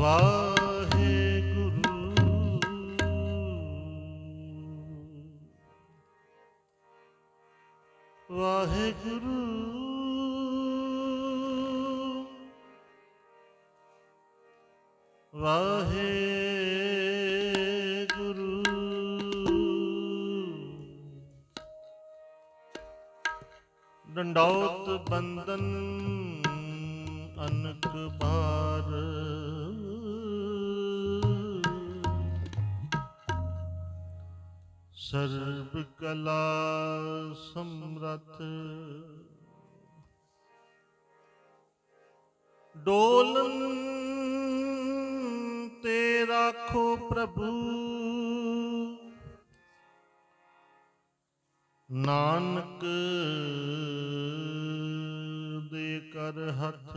Wow. ਡੋਲਨ ਤੇ ਰੱਖੋ ਪ੍ਰਭੂ। ਨਾਨਕ ਦੇ ਕਰ ਹੱਥ।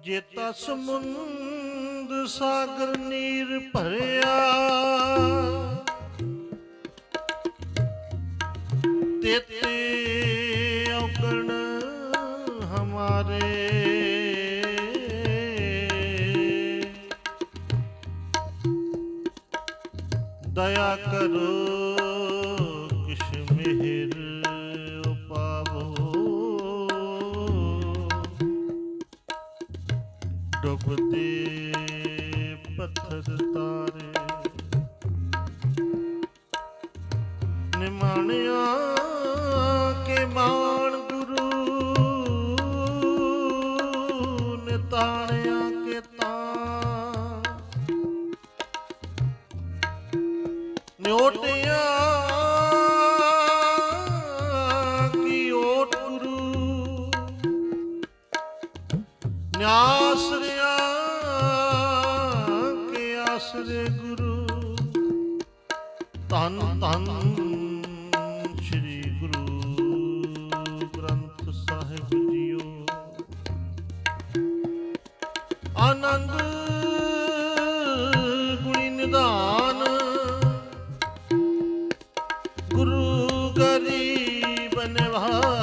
ਜੇ ਤਸ ਮੁੰਦ ਸਾਗਰ ਨੀਰ ਭਰਿਆ ਦਇਆ ਕਰੋ ਕਿਸ ਮਿਹਰ ਉਪਾਵੋ। ਪੱਥਰ ਤਾਰੇ ਨਿਮਾਣਿਆ ਕੇ ਮਾਣ ਗੁਰੂ ਨੇ ਤਾਂ দুনিয়া ਗੁਰੂ ਗਰੀਬ ਨਿਵਾਜ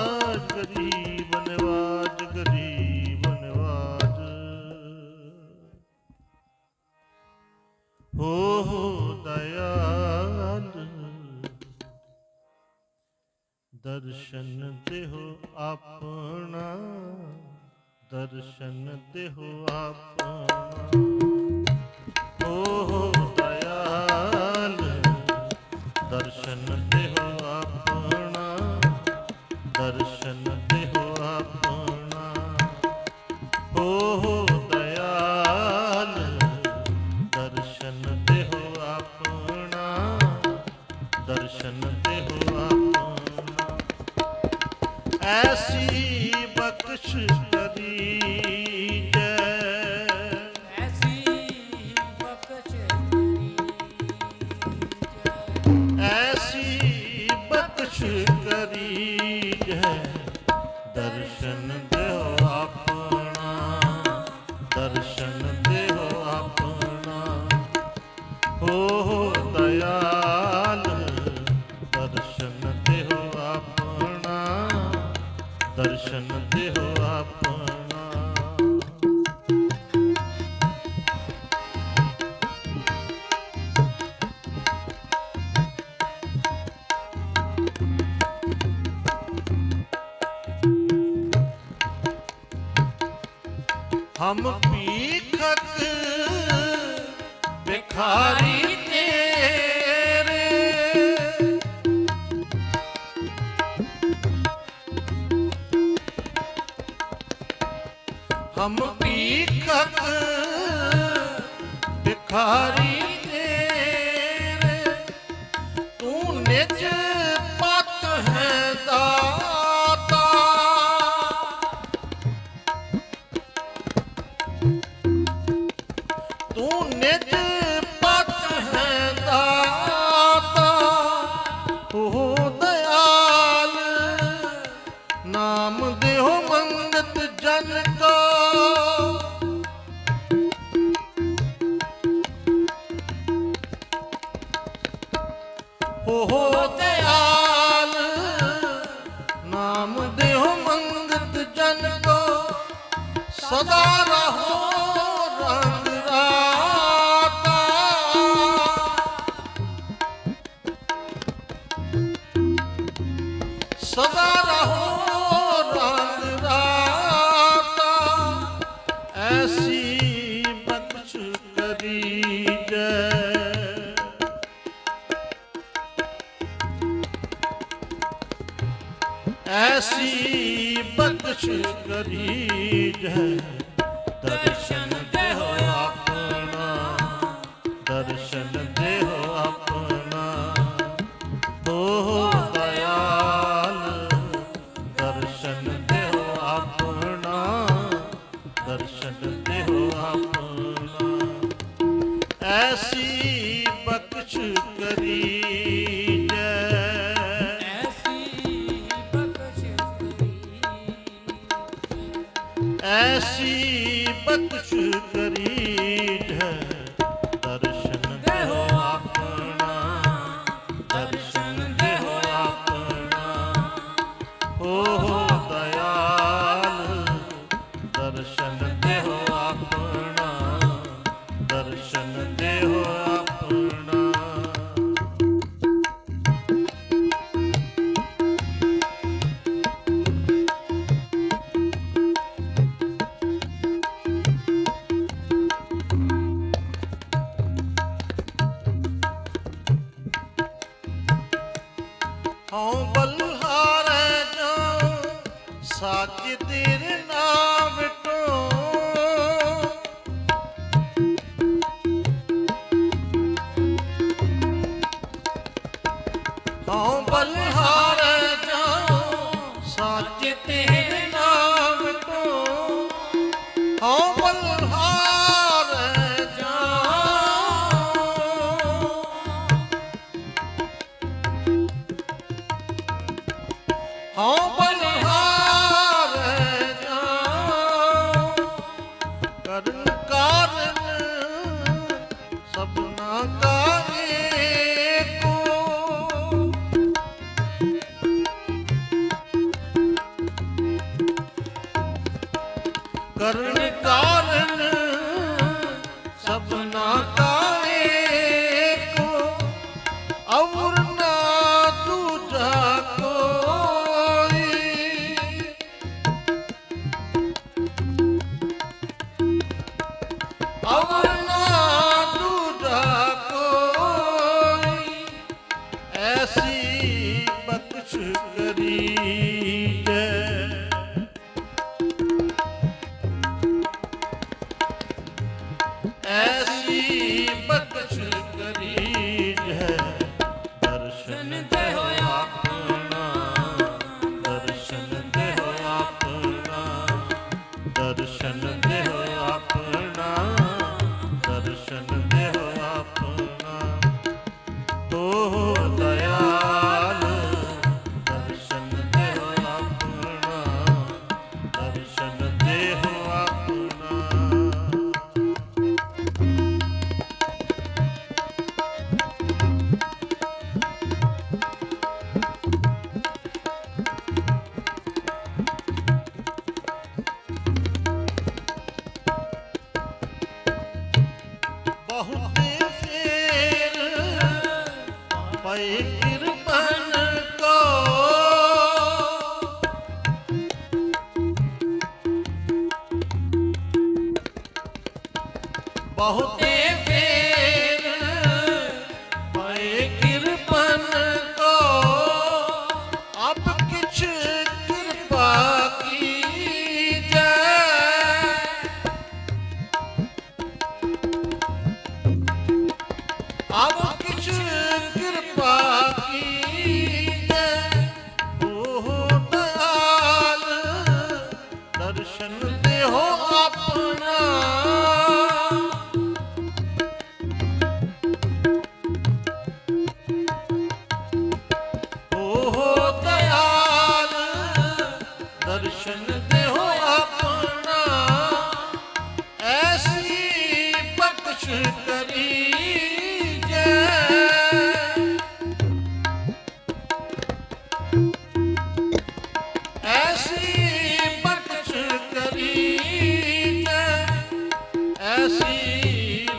hari સદા રહો. ਐਸੀ ਬਖਸ਼ ਕਰੀ ਐਸੀ ਬਖਸ਼ ਕਰੀ ਐਸੀ ਹਉ ਬਲਹਾਰੇ ਜਾਉ ਸਾਜ ਤੇਰੇ ਨਾਮ ਕਰਨ ਕਾ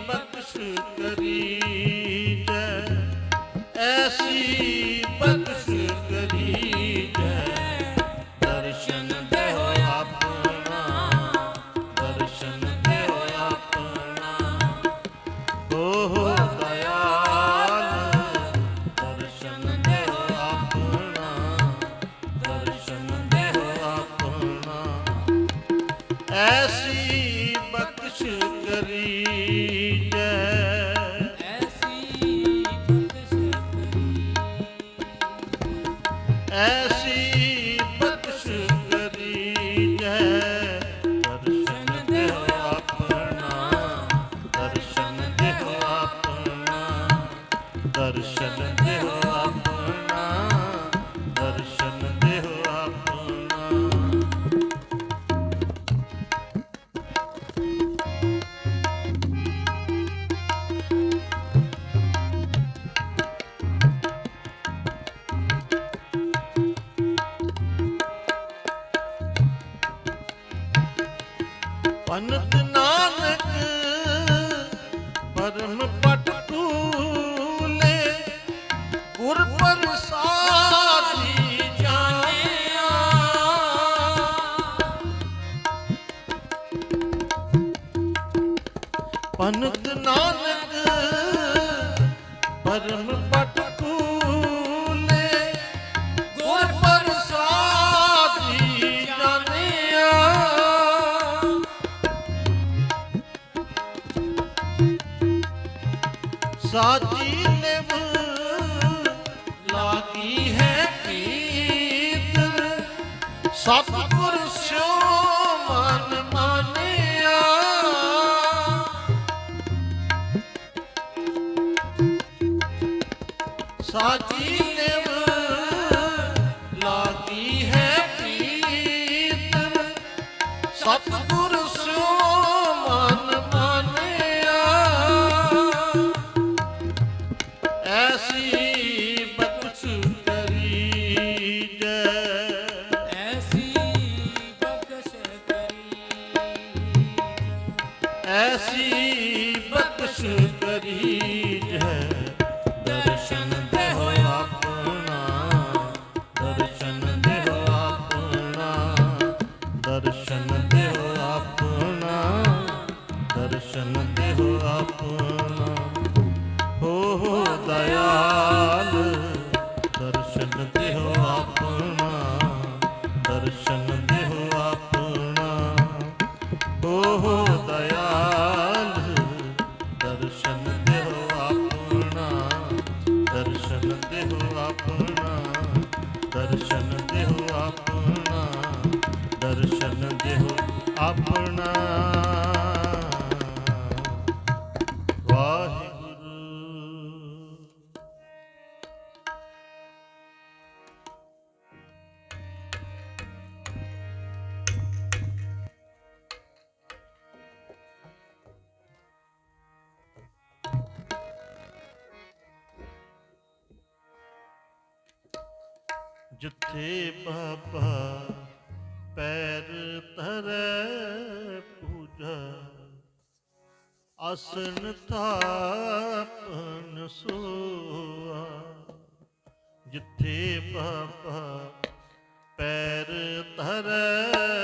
ਬਖਸ਼ ਕਰ ਸਾਚੀ ਨਿਭ ਲਾਗੀ ਹੈ ਕੀਤ। ਸਤਿਗੁਰ ਸਿਓ ਮਨ ਮਾਨਿਆ। ਸਾਚ ਜਿੱਥੇ ਬਾਬਾ ਪੈਰ ਧਰੈ ਪੂਜਾ ਅਸਨ ਥਾਪਨ ਸੋਆ। ਜਿੱਥੇ ਬਾਬਾ ਪੈਰ ਧਰੈ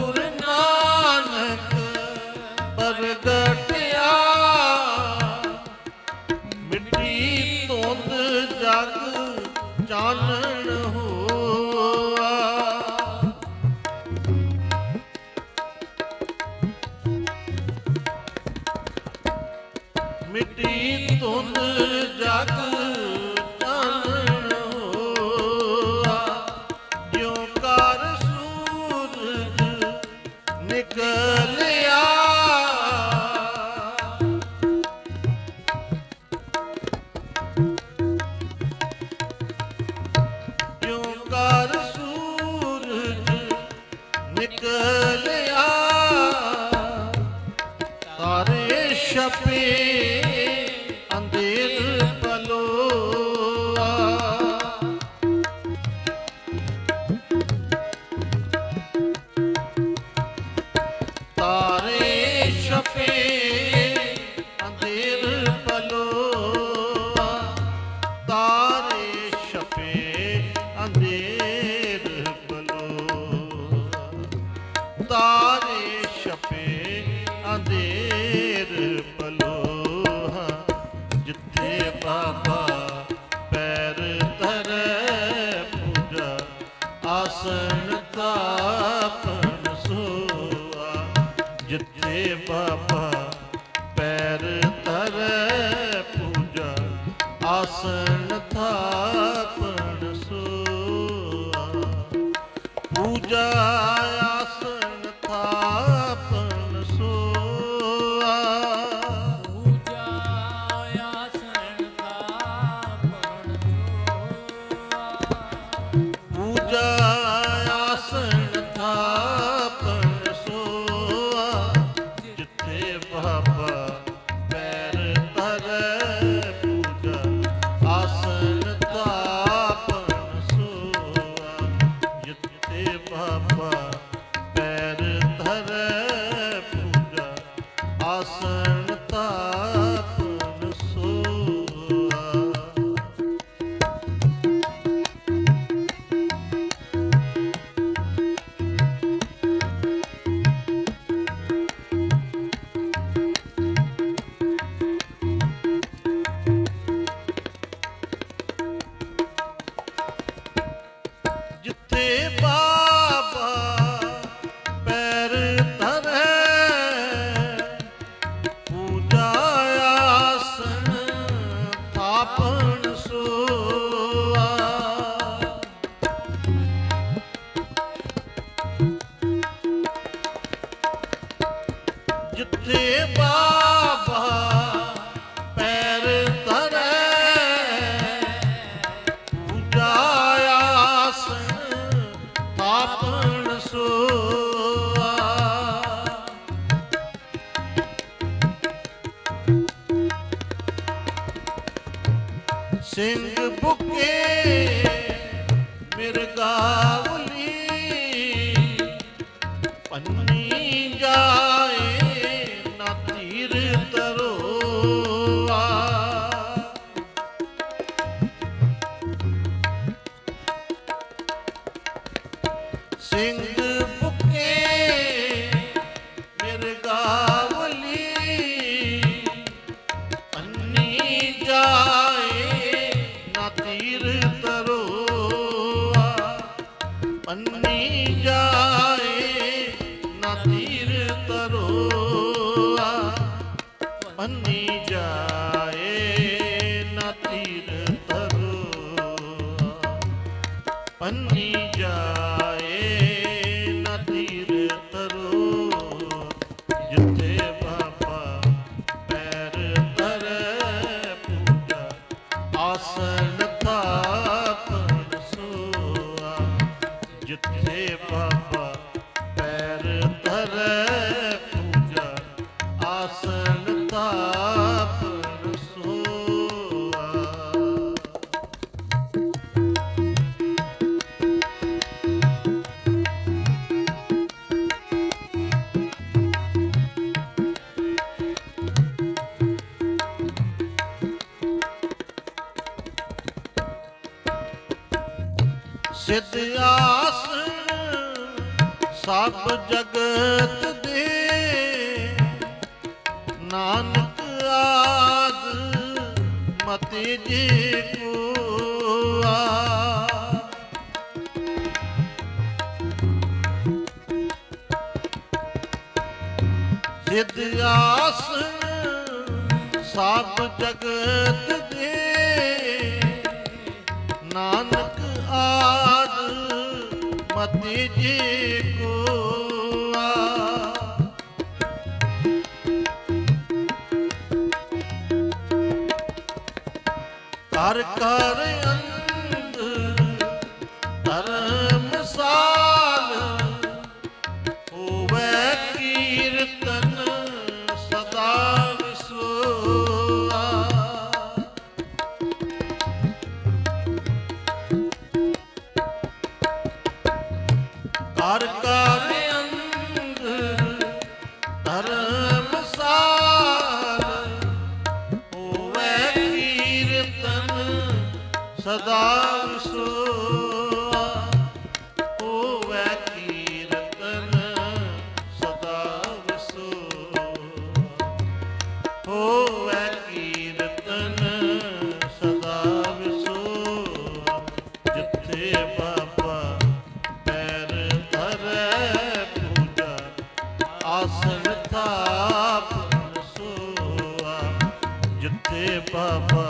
ਨਿਕਲੇ ਦੇ ਬਾਬਾ ਪੈਰ ਧਰੈ ਪੂਜਾ ਆਸਨ ਤਾਪਨ ਸੋਆ। ਜਿੱਤੇ ਬਾਬਾ ਪੈਰ ਧਰੈ ਪੂਜਾ ਆਸਨ ਥਾਪਨ ਸੋਆ। ਪੂਜਾ ਪਾਪਾ மன்னீஜா ਸਿੱਧ ਆਸ, ਸਭ ਜਗਤ ਦੇ। ਨਾਨਕ ਆਦ ਮਤੀ ਜੀ ਕੋ ਆ ਸਿੱਧ ਆਸ, ਸਭ ਜਗਤ ਸਾਧ ਮਤੀ ਜੀ ਕੋਆ। ਕਰ ਕਰ ਅੰਧ ਤਰ ਅਰਦਾਸ ਸੋਆ, ਹੋਵੇ ਸਦਾ ਵਸੋਆ। ਹੋਵੇ ਕੀਰਤਨ ਜਿੱਥੇ ਬਾਬਾ ਪੈਰ ਧਰੇ ਪੂਜਾ, ਆਸਣ ਸੋਆ, ਜਿੱਥੇ ਬਾਬਾ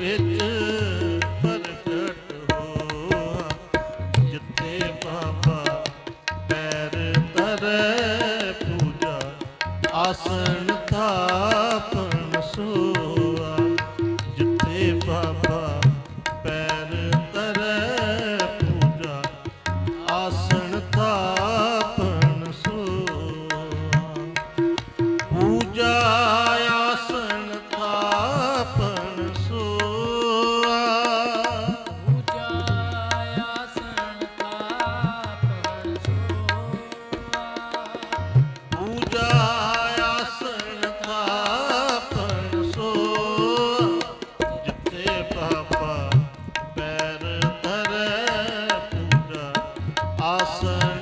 ਵੇ awesome.